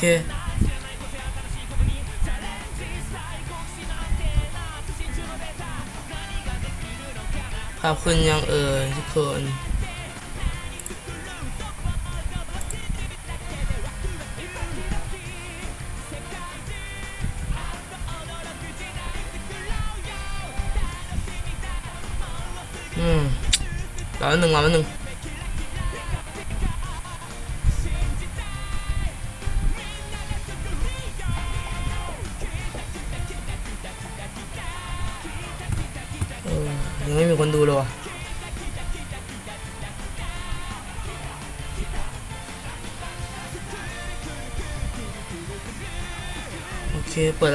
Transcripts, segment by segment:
เคขอบคุณยังเอ่ยทุกคนอืมรอแป๊บหนึ่งรอแป๊บหนึ่ง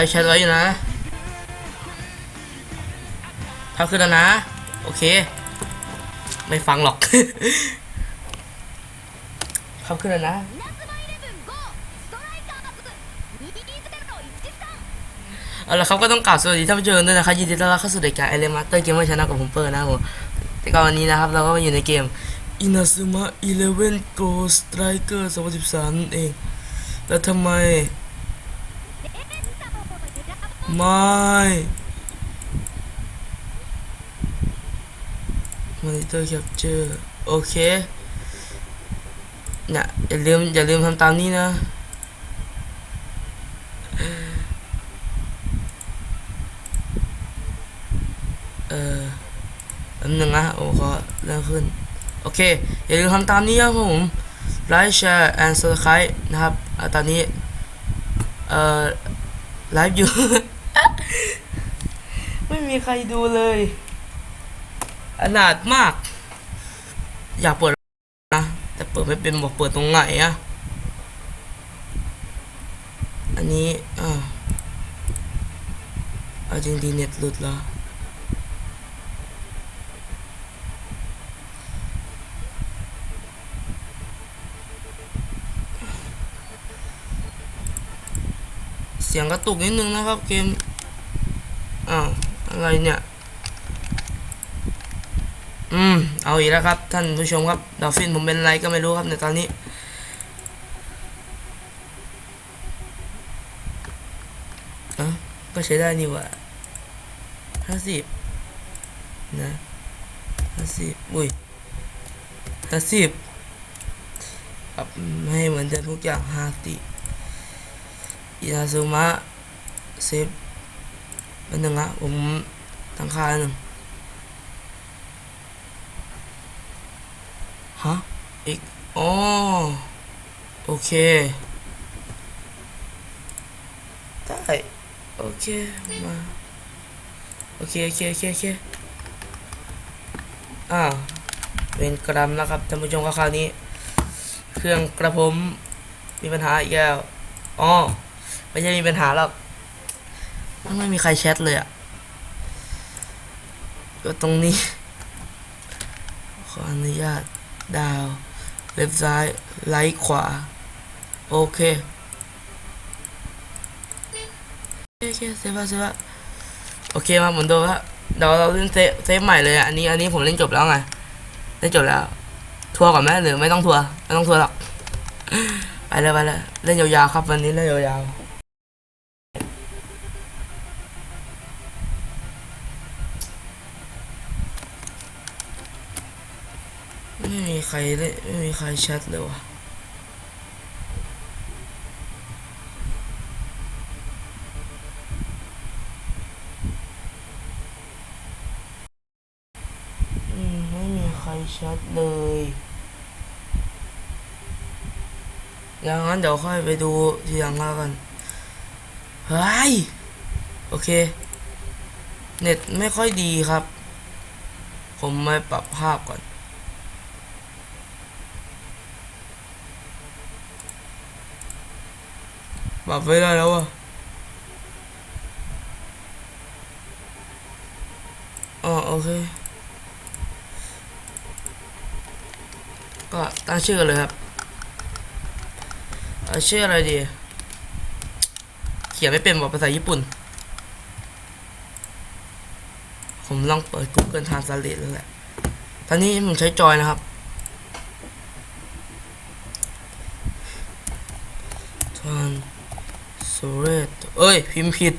ไอยใช้ร้อยอยู่นะภาพขึ้นแล้วนะ โอเค ไม่ฟังหรอกภาพขึ้นแล้วนะเอาละครับก็ต้องกล่าวสวัสดีท่านผู้ชมด้วยนะครับยินดีต้อนรับเข้าสู่รายการเอเลมาสเตอร์เกมเมอร์ชนะกับผมเปิร์นะครับผมแต่ก่อนวันนี้นะครับ เราก็มาอยู่ในเกม Inazuma Eleven Go Striker 2013เอง แล้วทำไม ไม่มอนิเตอร์แคปเจอร์โอเคเนี่ยอย่าลืม อย่าลืมทำตามนี้นะ เอออันหนึ่งนะ โอ้ขอเริ่มขึ้น โอเค อย่าลืมทำตามนี้ครับผม ไลค์แชร์ and subscribe นะครับอตอนนี้ เอ่อ ไลฟ์อยู่ ม่มีใครดูเลยอนาถมาก อยากเปิดนะ แต่เปิดไม่เป็นบอกเปิดตรงไหนอะอันนี้อ่าเอาจริงดีเน็ตหลุดแล้วเสียงกระตุกนิดนึงนะครับเกม อะไรเนี่ย อืม เอาอีกแล้วครับ ท่านผู้ชมครับดอฟฟินผมเป็นอะไรก็ไม่รู้ครับในตอนนี้ อะ ก็ใช้ได้นี่หว่าห้าสิบนะห้าสิบอุ้ยห้าสิบปรับให้เหมือนเดิมทุกอย่างห้าสิบอินาซึมะเซ เป็นหนึ่งอะผมตั้งค่าหนึ่งฮะอีกอ๋อโอเคได้โอเคมาโอเคโอเคโอเคโอเคอ่าเป็นกรัมแล้วครับท่านผู้ชมก็คราวนี้ เครื่องกระผมมีปัญหาอีกแล้วอ๋อไม่ใช่มีปัญหาหรอก ไม่มีใครแชทเลยอะ่ะก็ตรงนี้ ขออนุญาต ดาว เล็บซ้าย ไลค์ขวา โอเคโอเคเซฟะเซฟะโอเคมาเหมือนเดิมละเดี๋ยวเราเล่นเซฟเซฟใหม่เลยอะอันนี้อันนี้ผมเล่นจบแล้วไงเล่นจบแล้ว ทัวร์ก่อนไหมหรือไม่ต้องทัวร์ไม่ต้องทัวร์หรอกไปเลยไปเลยเล่นยาวๆครับวันนี้เล่นยาวๆ ไมีใครเล่นไม่มีใครแชทเลยว่ะอืมไม่มีใครแชทเลยอย่างนั้นเดี๋ยวค่อยไปดูทีหลังแล้วกันเฮ้ยโอเค เน็ตไม่ค่อยดีครับ ผมมาปรับภาพก่อน ปรับไม่ได้แล้วอะอ๋อโอเค ก็ตั้งชื่อเลยครับเอาชื่ออะไรดี เขียนไม่เป็นบอกภาษาญี่ปุ่น ผมลองเปิด Google Translate แล้วแหละ ตอนนี้ผมใช้จอยนะครับ ทราน สุเรตเอ้ย พิมพ์ผิด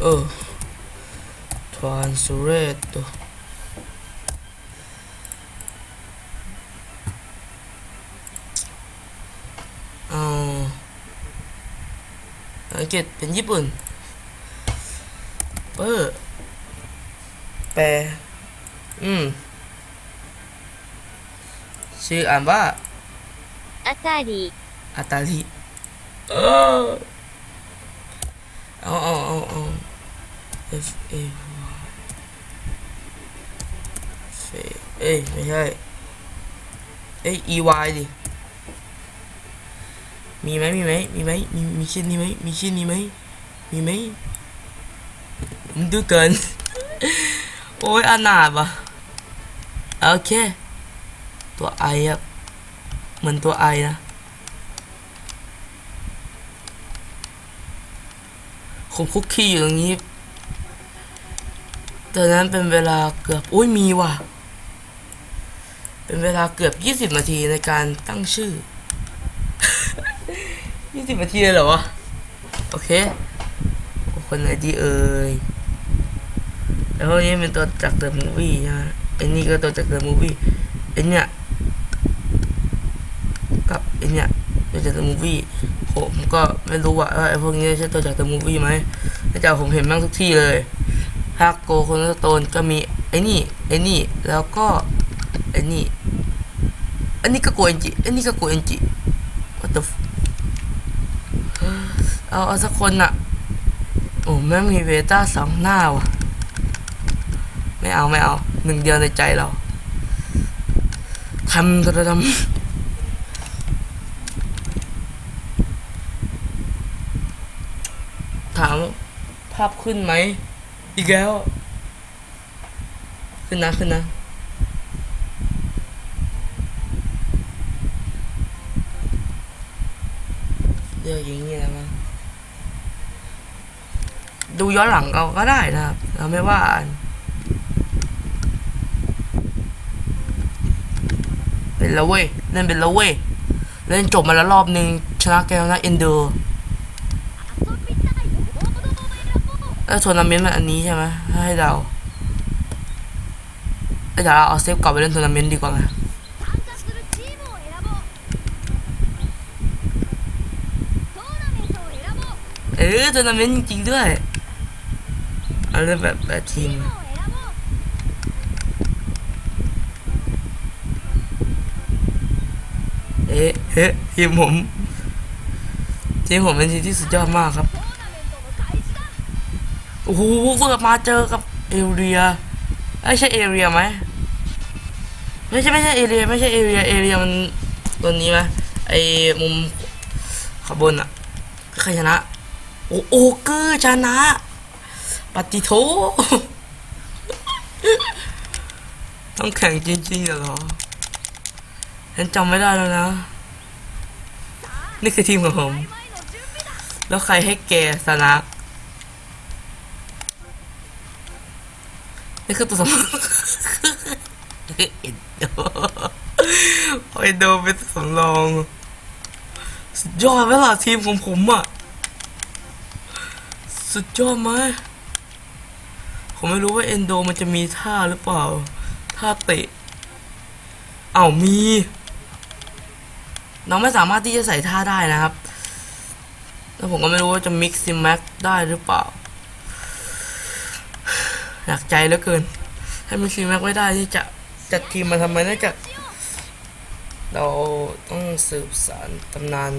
เออทรานสุเรศตัวอาอังกฤษเป็นญี่ปุ่นเปอร์แปลอืม ชื่ออ่านว่าอาตาลี อาตาลีเออเอาเอาเอาเอา F A F A เอ้ยไม่ใช่เอ้ย E Y ดิมีไหมมีไหมมีไหมมีมีชื่อนี้ไหมมีชื่อนี้ไหมมีไหมมันดูเกิน โอ้ยอนาถว่ะโอเค ตัวไอครับเหมือนตัวไอนะ ผมคุกคีอยู่ตรงนี้ตอนนั้นเป็นเวลาเกือบอุ้ยมีว่ะ เป็นเวลาเกือบยี่สิบนาทีในการตั้งชื่อยี่สิบนาทีเลยเหรอวะ โอเค คนไหนดีเอ่ยแล้วพวกนี้เป็นตัวจากเดอะมูฟวี่ใช่ไหมไอ้นี่ก็ตัวจากเดอะมูฟวี่ไอ้เนี่ยกับไอ้เนี่ยตัวจากเดอะมูฟวี่ ผมก็ไม่รู้ว่าไอ้พวกนี้ใช่ตัวจากเดอะมูฟวี่ไหมแต่จากผมเห็นแม่งทุกที่เลยฮากโกคนสโตนก็มีไอ้นี่ไอ้นี่แล้วก็ไอ้นี่อันนี้ก็โกเอนจิอันนี้ก็โกเอนจิ what the เอาเอาสักคนอะโอ้แม่มีเวต้าสองหน้าว่ะไม่เอาไม่เอาหนึ่งเดียวในใจเราทำทำทำามภาพขึ้นไหม อีกแล้ว ขึ้นนะ ขึ้นนะ เลือกอย่างนี้แล้วมั้งดูย้อนหลังเราก็ได้นะครับ เราไม่ว่าเป็นแล้วเว้ยเล่นเป็นแล้วเว้ยเล่นจบมาแล้วรอบนึง ชนะแกวนะเอนเดอร์ เออทัวร์นาเมนต์มันอันนี้ใช่ไหมให้เราเดี๋ยวเราเอาเซฟก่อนไปเล่นทัวร์นาเมนต์ดีกว่าไหเออทัวร์นาเมนจริงด้วยอะไรแบบแบบทีมเอ๊ะเฮ้ทีมผม ทีมผมเป็นทีมที่สุดยอดมากครับ โอ้โหเปิดมาเจอกับเอเรียไม่ใช่เอเรียไหมไม่ใช่ไม่ใช่เอเรียไม่ใช่เอเรียเอเรียมันตัวนี้ไหมไอ้มุมขบวนอะใครชนะ โอ้โอเกอร์ชนะปฏิโทต้องแข่งจริงๆเหรอฉันจำไม่ได้แล้วนะ นี่คือทีมของผม แล้วใครให้แกชนะ นี่คือตัวสำรองเอ็นโดเอ็นโดเป็นตัวสำรองสุดยอดไหมล่ะทีมของผมอะ สุดยอดไหมผมไม่รู้ว่าเอนโดมันจะมีท่าหรือเปล่า ท่าเตะเอ้ามี น้องไม่สามารถที่จะใส่ท่าได้นะครับ แล้วผมก็ไม่รู้ว่าจะมิกซ์ซิมแม็กได้หรือเปล่า อยากใจเหลือเกิน ให้มันชีแม็กไว้ได้ที่จะจัดทีมมาทำไมนะจะเราต้องสืบสารตำนาน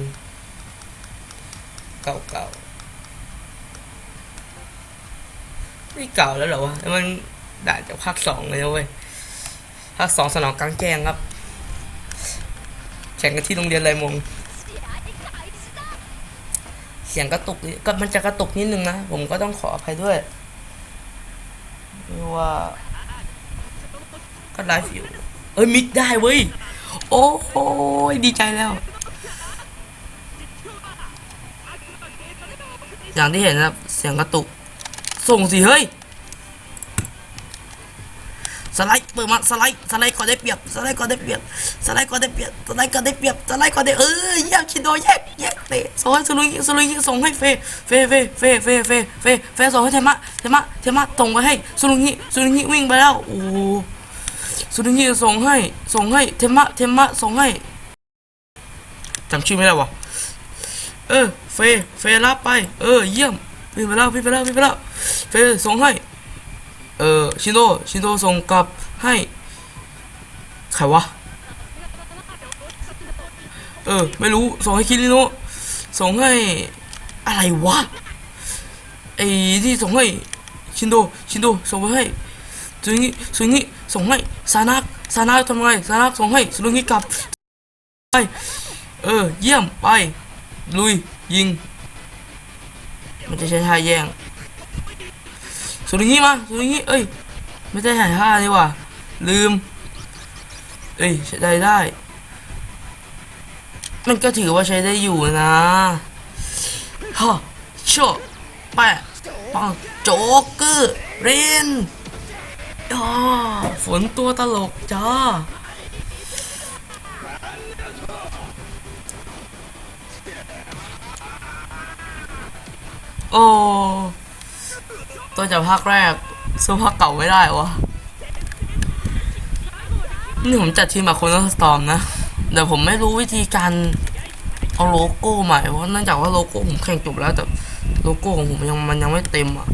เก่าๆนี่เก่าแล้วเหรอวะมันด่าจากภาคสองเลยเว้ยภาคสองสนองกลางแจ้งครับ แข่งกันที่โรงเรียนไรมงเสียงกระตุกก็มันจะกระตุกนิดนึงนะ ผมก็ต้องขออภัยด้วย ว่า ก็ไลฟ์อยู่ เอ้ยมิดได้เว้ย โอ้โหดีใจแล้ว อย่างที่เห็นนะครับ เสียงกระตุก ส่งสิเฮ้ย สไลด์เปิดมาสไลด์สไลด์ก่อนได้เปรียบสไลด์ก่อนได้เปรียบสไลด์ก่อนได้เปรียบสไลด์ก่อนได้เปรียบสไลด์ก่อนได้เออเยี่ยมชินโดแยกแยกเตะส่งให้สุรุยิสุรุยิส่งให้เฟเฟเฟเฟเฟเฟเฟเฟส่งให้เทมะเทมะเทมะส่งไปให้สุรุยิสุรุยิวิ่งไปแล้วโอ้สุรุยิส่งให้ส่งให้เทมะเทมะส่งให้จำชื่อไม่ได้วะเออเฟเฟรับไปเออเยี่ยมวิ่งไปแล้ววิ่งไปแล้ววิ่งไปแล้วเฟส่งให้ ชินโดชินโดส่งกลับให้ใครวะ เออ ไม่รู้ ส่งให้คิริโนะส่งให้อะไรวะ ไอ้ที่ส่งให้ชินโด ชินโด ส่งไปให้สุนิสุนิส่งให้ซานักซานักทำไงซานักส่งให้สุนิกลับไปเออ เยี่ยม ไป ลุย ยิง มันจะใช้ท่าแย่งสุดอย่างงี้มาสุดอย่างงี้เอ้ย ไม่ได้หายห้านี่ว่ะ ลืม เอ้ยใช้ได้ได้ มันก็ถือว่าใช้ได้อยู่นะฮ่าโชแปะปังโจ๊กเกอร์เรนอ่าฝนตัวตลกจ้าโอ้ตัวจากภาคแรก สู้ภาเก่าไม่ได้วะนี่ผมจัดทีมแบบคนสตอมนะแต่ผมไม่รู้วิธีการเอาโลโก้ใหม่เพราะเนื่องจากว่าโลโก้ผมแข่งจบแล้วแต่โลโก้ของผมยังมันยังไม่เต็มอะ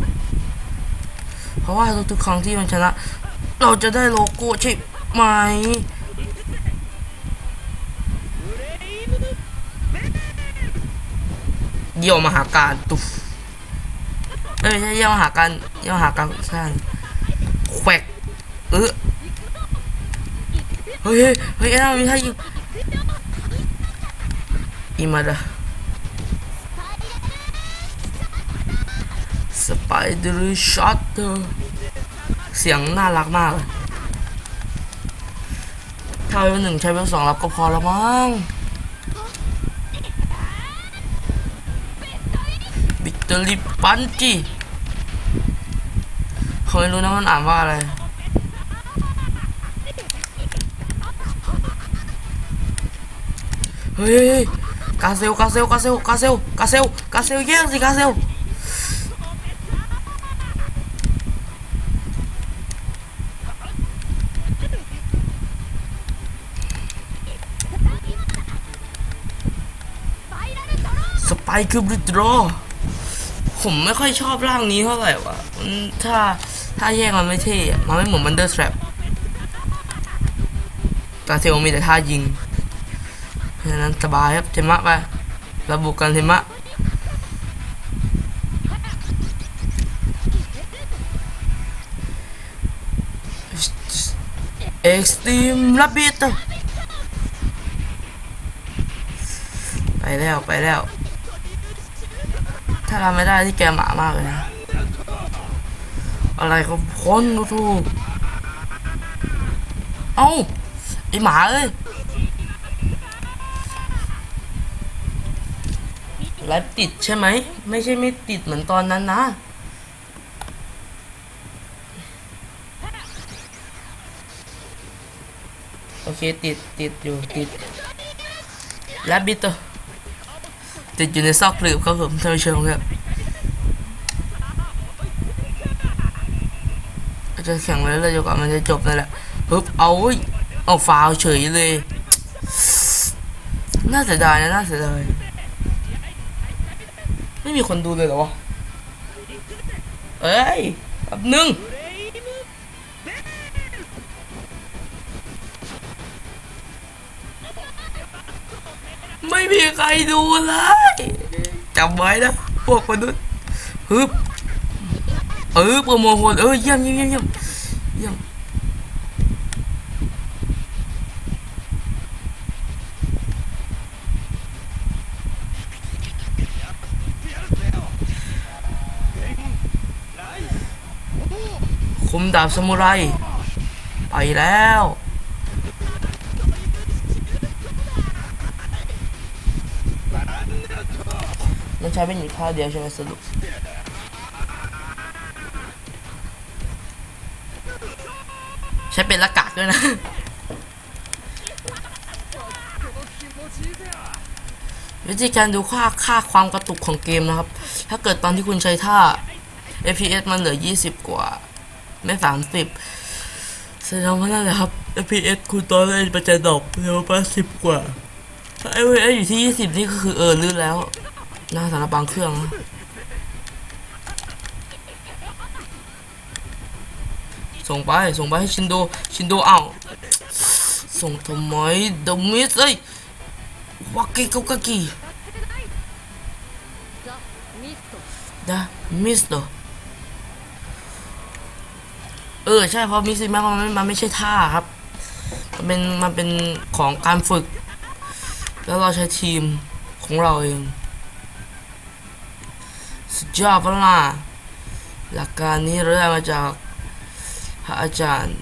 เพราะว่าทุกครั้งที่มันชนะ เราจะได้โลโก้ใช่ไหมเยี่ยวมหาการตุฟ เอ้ยใช่เยี่ยมหากันเยี่ยมหากันใช่แขวกเออเฮ้ยเฮ้ยเฮ้ยไอ้นั่นมีท่ายิงอีมาดะสไปเดอร์ช็อตเสียงน่ารักมากเลยถ้าเวลหนึ่งใช้เวลสองรับก็พอแล้วมั้ง ตเตอร์ลิปันจีเขาไม่รู้นะมันอ่านว่าอะไรเฮ้ยกาเซลกาเซลกาเซลกาเซลกาเซลกาเซลแย่งสิกาเซลสไปคือบริดรอ ผมไม่ค่อยชอบร่างนี้เท่าไหร่วะถ้าถ้าแยกมันไม่เท่มันไม่เหมือนมันเดอร์สแทรปกาเซลมีแต่ท่ายิงเพราะฉะนั้นสบายครับเทมะไประบุกันเทมะเอ็กซ์ตรีมรับบิทไปแล้วไปแล้ว ถ้าทำไม่ได้ที่แกหมามากเลยนะ อะไรก็พ้นดูถูก เอ้าไอหมาเอ้ยไลฟ์ติดใช่ไหม ไม่ใช่ไม่ติดเหมือนตอนนั้นนะโอเคติดติดอยู่ติดแลบบิตตัว ติดอยู่ในซอกหลืบครับผมท่านผู้ชมครับจะแข่งเลยเลยจนกว่ามันจะจบนั่นแหละปึ๊บเอาเว้ยเอาฟาวเฉยเลย น่าเสียดายนะน่าเสียดายไม่มีคนดูเลยเหรอวะเอ้ยแป๊บนึง ไม่มีใครดูเลยจำไว้นะ พวกมนุษย์ฮึบเออโปรโมทเออเยี่ยมเยี่ยมเยี่ยมเยี่ยมเยี่ยมคุมดาบสมุไร ไปแล้ว มันใช้เป็นอยู่ท่าเดียวใช่ไหมสรุปใช้เป็นละกากด้วยนะ วิธีการดูค่าค่าความกระตุกของเกมนะครับ ถ้าเกิดตอนที่คุณใช้ท่า FPS มันเหลือ 20 กว่า ไม่ 30แสดงว่านั่นแหละครับ FPS คุณตอนแรกมันจะดรอปเร็วประสิบกว่าถ้า FPS อยู่ที่ 20 นี่ก็คือเออลื่นแล้ว นะสารับางเครื่องส่งไปส่งไปให้ชินโดชินโดเอาส่งทำไมดมิสเอ้ยวากิโกกากิดะมิสต์เออใช่เพราะมิสซิแม็กมันไม่ใช่ท่าครับ มันเป็นมันเป็นของการฝึก แล้วเราใช้ทีมของเราเอง สุดยอดปะล่ะหลักการนี้เราได้มาจากพระอาจารย์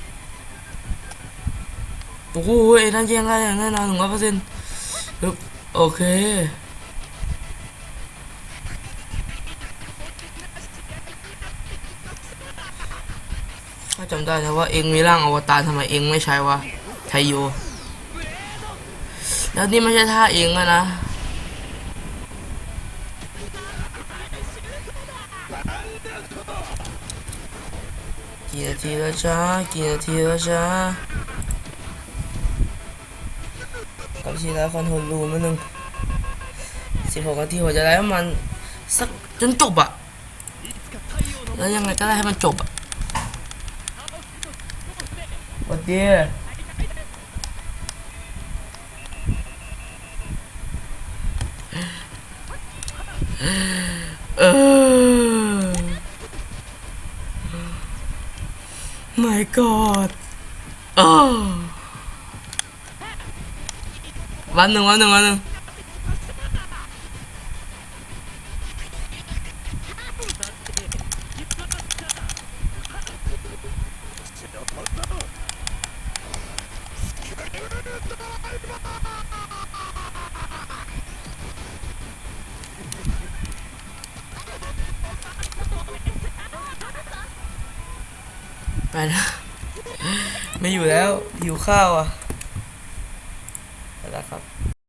โอ้โหนั่นยังไงแน่นอนหนึ่งร้อยเปอร์เซ็นต์โอเคจำได้นะว่าเองมีร่างอวตารทำไมเองไม่ใช้วะไทโยแล้วนี่ไม่ใช่ท่าเองอะนะ กี่นาทีแล้วจ้ากี่นาทีแล้วจ้ากับทีแล้วคอนโทรลรูมนิดนึงสิบหกนาทีผมจะได้มันสักจนจบอะแล้วยังไงก็ได้ให้มันจบอะสวัสดี god อ้าววันหนึ่งวันหนึ่งวันหนึ่ง ไม่